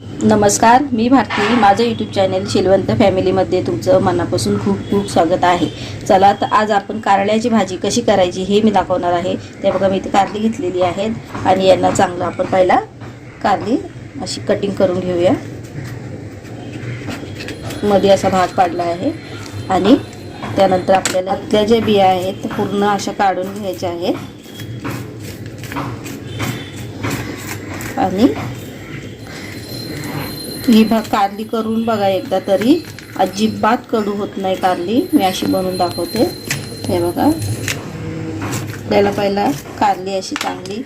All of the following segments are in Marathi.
नमस्कार मी भारती. माझं यूट्यूब चॅनल शिलवंत फॅमिलीमध्ये तुमचं मनापासून खूप खूप स्वागत आहे. चला तर आज आपण कारल्याची भाजी कशी करायची हे मी दाखवणार आहे. ते बघा मी इथे कारली घेतलेली आहेत आणि यांना चांगलं आपण पहिला कारली अशी कटिंग करून घेऊया. मध्ये असा भाग पाडला आहे आणि त्यानंतर आपल्याला त्या ज्या बिया आहेत पूर्ण अशा काढून घ्यायच्या आहेत. आणि ही भाग कारली करून बघा एकदा तरी. अजिबात कडू होत नाही कारली. मी अशी बनवून दाखवते. हे बघा. त्याला पहिला कारली अशी चांगली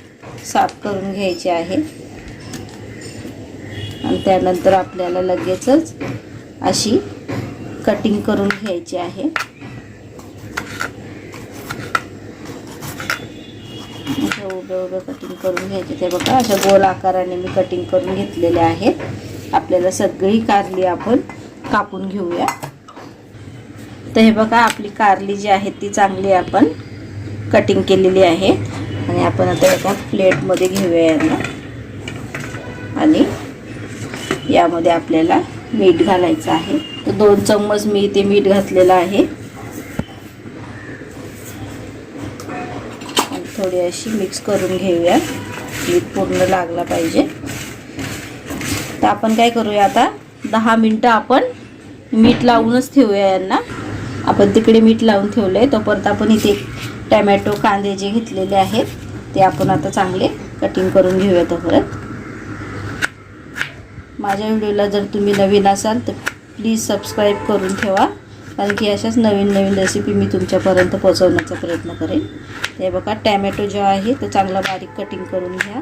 साफ करून घ्यायची आहे. आणि त्यानंतर आपल्याला लगेचच अशी कटिंग करून घ्यायची आहे. उभं उभं कटिंग करून घ्यायचे. ते बघा अशा गोल आकाराने मी कटिंग करून घेतलेले आहेत. आपल्याला सगळी कारली आपण कापून घेऊया. तर हे बघा आपली कारली जी आहे ती चांगली आपण कटिंग केलेली आहे. आणि आपण आता एका प्लेटमध्ये घेऊया यांना. आणि यामध्ये आपल्याला मीठ घालायचं आहे. तर दोन चम्मच मी इथे मीठ घातलेलं आहे. आणि थोडी अशी मिक्स करून घेऊया. मीठ पूर्ण लागला पाहिजे. तर आपण काय करूया आता? दहा मिनटं आपण मीठ लावूनच ठेवूया यांना. आपण तिकडे मीठ लावून ठेवलं आहे तोपर्यंत आपण इथे टॅमॅटो कांदे जे घेतलेले आहेत ते आपण आता चांगले कटिंग करून घेऊया तोपर्यंत. माझ्या व्हिडिओला जर तुम्ही नवीन असाल तर प्लीज सबस्क्राईब करून ठेवा. कारण की अशाच नवीन नवीन रेसिपी मी तुमच्यापर्यंत पोहोचवण्याचा प्रयत्न करेन. ते बघा टॅमॅटो जो आहे तो चांगला बारीक कटिंग करून घ्या.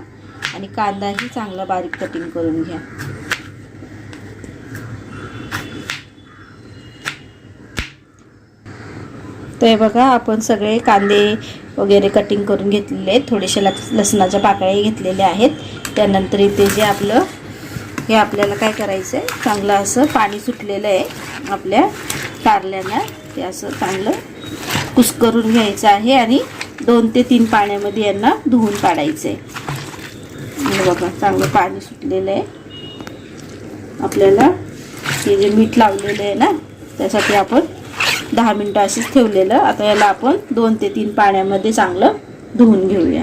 आणि कांदाही चांगला बारीक कटिंग करून घ्या. तर बघा आपण सगळे कांदे वगैरे कटिंग करून घेतलेले आहेत. थोडेसे लस लसणाच्या पाकळ्या घेतलेल्या आहेत. त्यानंतर इथे जे आपलं हे आपल्याला काय करायचं आहे चांगलं असं पाणी सुटलेलं आहे आपल्या कारल्यांना ते असं चांगलं कुस्करून घ्यायचं आहे आणि दोन ते तीन पाण्यामध्ये यांना धुवून काढायचं आहे हे बघा चांगलं पाणी सुटलेलं आहे. आपल्याला हे जे मीठ लावलेलं आहे ना त्यासाठी आपण दहा मिनटं अशीच ठेवलेलं. आता याला आपण दोन ते तीन पाण्यामध्ये चांगलं धुवून घेऊया.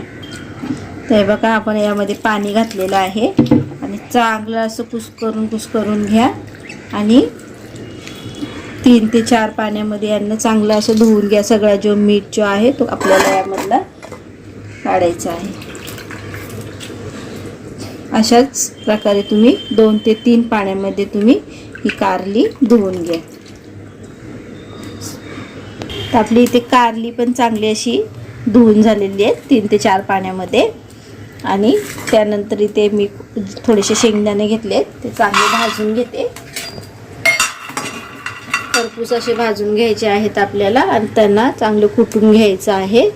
तर हे बघा आपण यामध्ये पाणी घातलेलं आहे. आणि चांगलं असं कुसकरून कुसकरून घ्या. आणि तीन ते चार पाण्यामध्ये यांना चांगलं असं धुवून घ्या. सगळा जो मीठ जो आहे तो आपल्याला यामधला काढायचा आहे. अशाच प्रकारे तुम्ही दोन ते तीन पाण्यामध्ये तुम्ही ही कारली धुवून घ्या. तर आपली इथे कारली पण चांगली अशी धुवून झालेली आहे तीन ते चार पाण्यामध्ये. आणि त्यानंतर इथे मी थोडेसे शेंगदाणे घेतले ते चांगले भाजून घेते. खरपूस असे भाजून घ्यायचे आहेत आपल्याला आणि त्यांना चांगलं कुटून घ्यायचं आहे.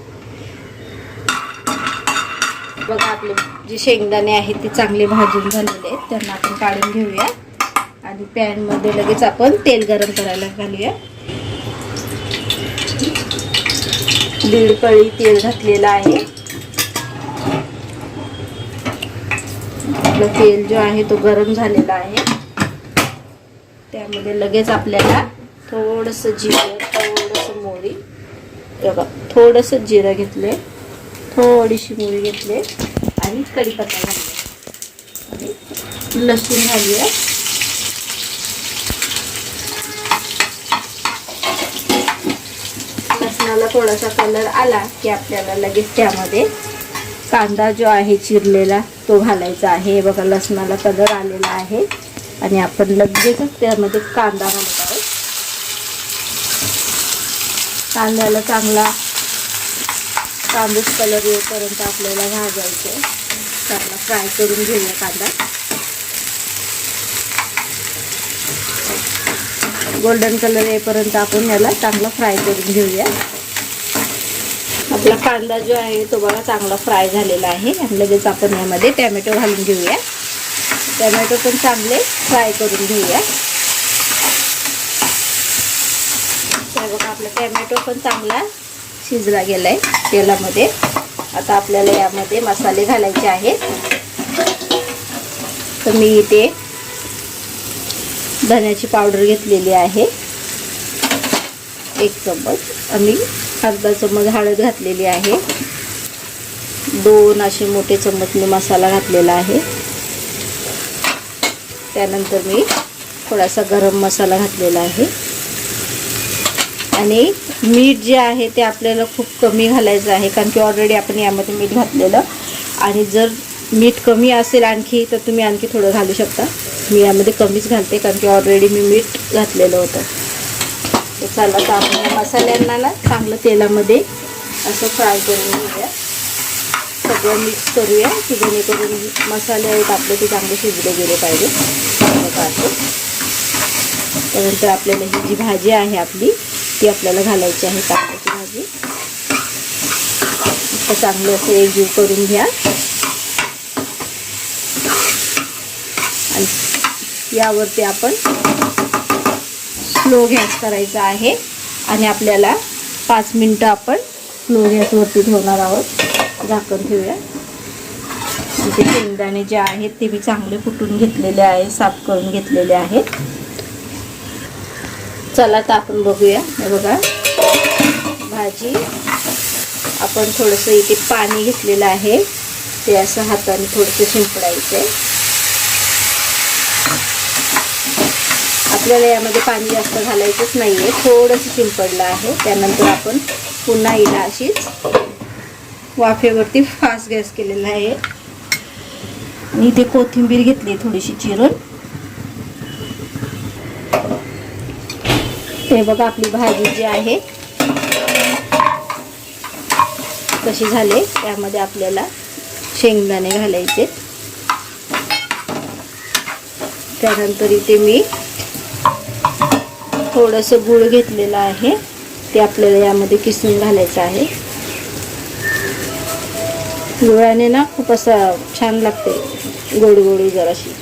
बघा आपले जे शेंगदाणे आहेत ते चांगले भाजून झालेले आहेत. त्यांना आपण काढून घेऊया. आणि पॅनमध्ये लगेच आपण तेल गरम करायला घालूया. दीड पळी तेल घातलेलं आहे. आपलं तेल जो आहे तो गरम झालेला आहे. त्यामध्ये लगेच आपल्याला थोडंसं जिरं थोडंसं मोरी बघा थोडंसं जिरं घेतले थोडीशी मुळी घेतली आणि कढीपत्ता घालले आणि लसूण घालूया. लसणाला थोडासा कलर आला की आपल्याला लगेच त्यामध्ये कांदा जो आहे चिरलेला तो घालायचा आहे. बघा लसणाला कलर आलेला आहे. आणि आपण लगेचच त्यामध्ये कांदा घालत आहोत. कांद्याला चांगला तांबूस कलर येईपर्यंत आपल्याला भाजायचं. आहे चांगला फ्राय करून घेऊया कांदा. गोल्डन कलर येईपर्यंत आपण याला चांगला फ्राय करून घेऊया. आपला कांदा जो आहे तो बघा चांगला फ्राय झालेला आहे. आणि लगेच आपण यामध्ये टॅमॅटो घालून घेऊया. टॅमॅटो पण चांगले फ्राय करून घेऊया. बघा आपला टॅमॅटो पण चांगला शिजला गेला आहे तेलामध्ये. आता आपल्याला यामध्ये मसाले घालायचे आहेत. तर मी इथे धण्याची पावडर घेतलेली आहे. एक चम्मच. आणि अर्धा चम्मच हळद घातलेली आहे. दोन असे मोठे चम्मच मी मसाला घातलेला आहे. त्यानंतर मी थोडासा गरम मसाला घातलेला आहे. आणि मीठ जे आहे ते आपल्याला खूप कमी घालायचं आहे कारण की ऑलरेडी आपण यामध्ये मीठ घातलेलं. आणि जर मीठ कमी असेल आणखी तर तुम्ही आणखी थोडं घालू शकता. मी यामध्ये कमीच घालते कारण की ऑलरेडी मी मीठ घातलेलं होतं. तर चला तर आपण या मसाल्यांना ना चांगलं तेलामध्ये असं फ्राय करून घेऊया. सगळं मिक्स करूया की जेणेकरून मसाले आहेत आपले ते चांगले शिजले गेले पाहिजे. त्यानंतर आपल्याला ही जी भाजी आहे आपली ती आपल्याला घालायची आहे कांद्याची भाजी. तर चांगलं असं एकजीव करून घ्या. आणि यावरती आपण स्लो गॅस करायचा आहे. आणि आपल्याला पाच मिनटं आपण स्लो गॅसवरती ठेवणार आहोत. झाकण ठेवूया. ते शेंगदाणे जे आहेत ते मी चांगले फुटून घेतलेले आहे साफ करून घेतलेले आहेत. चला तर आपण बघूया. हे बघा. भाजी. आपण थोडंसं इथे पाणी घेतलेलं आहे. ते असं हाताने थोडंसं शिंपडायचं आहे आपल्याला यामध्ये पाणी जास्त घालायचंच नाही आहे थोडंसं शिंपडलं आहे. त्यानंतर आपण पुन्हा हिला अशीच वाफेवरती फास्ट गॅस केलेला आहे. आणि इथे कोथिंबीर घेतली थोडीशी चिरून. हे बघा आपली भाजी जी आहे. कशी झाले? त्यामध्ये आपल्याला शेंगदाणे घालायचे. त्यानंतर इथे मी थोडंसं गूळ घेतलेलं आहे. ते आपल्याला यामध्ये किसून घालायचं आहे. गुळाने ना खूप असं छान लागते गोड गोडी जराशी.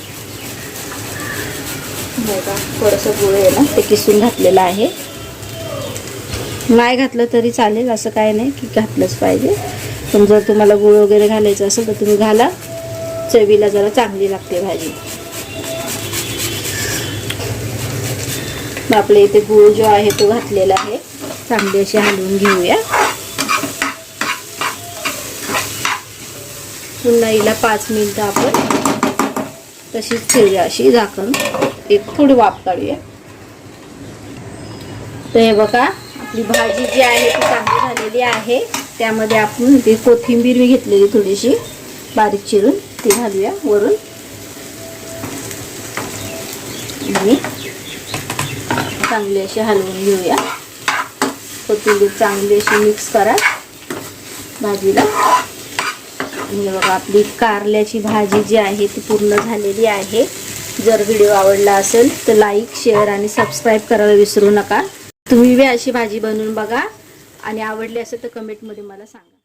थोडंसं गुळ आहे ना ते किसून घातलेलं आहे. नाही घातलं तरी चालेल असं काय नाही की घातलंच पाहिजे. पण जर तुम्हाला गुळ वगैरे घालायचं असेल तर तुम्ही घाला. चवीला जरा चांगली लागते भाजी. आपल्या इथे गुळ जो आहे तो घातलेला आहे. चांगली अशी हलवून घेऊया. पुन्हा हिला पाच मिनिटं आपण तशीच ठेवूया अशी झाकण. एक थोडी वाफ काढूया. तर हे बघा आपली भाजी जी आहे ती चांगली झालेली आहे. त्यामध्ये आपण ती कोथिंबीर मी घेतलेली थोडीशी. बारीक चिरून ती घालूया वरून. आणि चांगली अशी हलवून घेऊया. कोथिंबीर चांगली अशी मिक्स करा भाजीला. आणि हे बघा आपली कारल्याची भाजी जी आहे ती पूर्ण झालेली आहे. जर व्हिडिओ आवडला असेल तर लाईक शेअर आणि सबस्क्राईब करायला विसरू नका. तुम्ही बी अशी भाजी बनवून बघा. आणि आवडली असेल तर कमेंटमध्ये मला सांगा.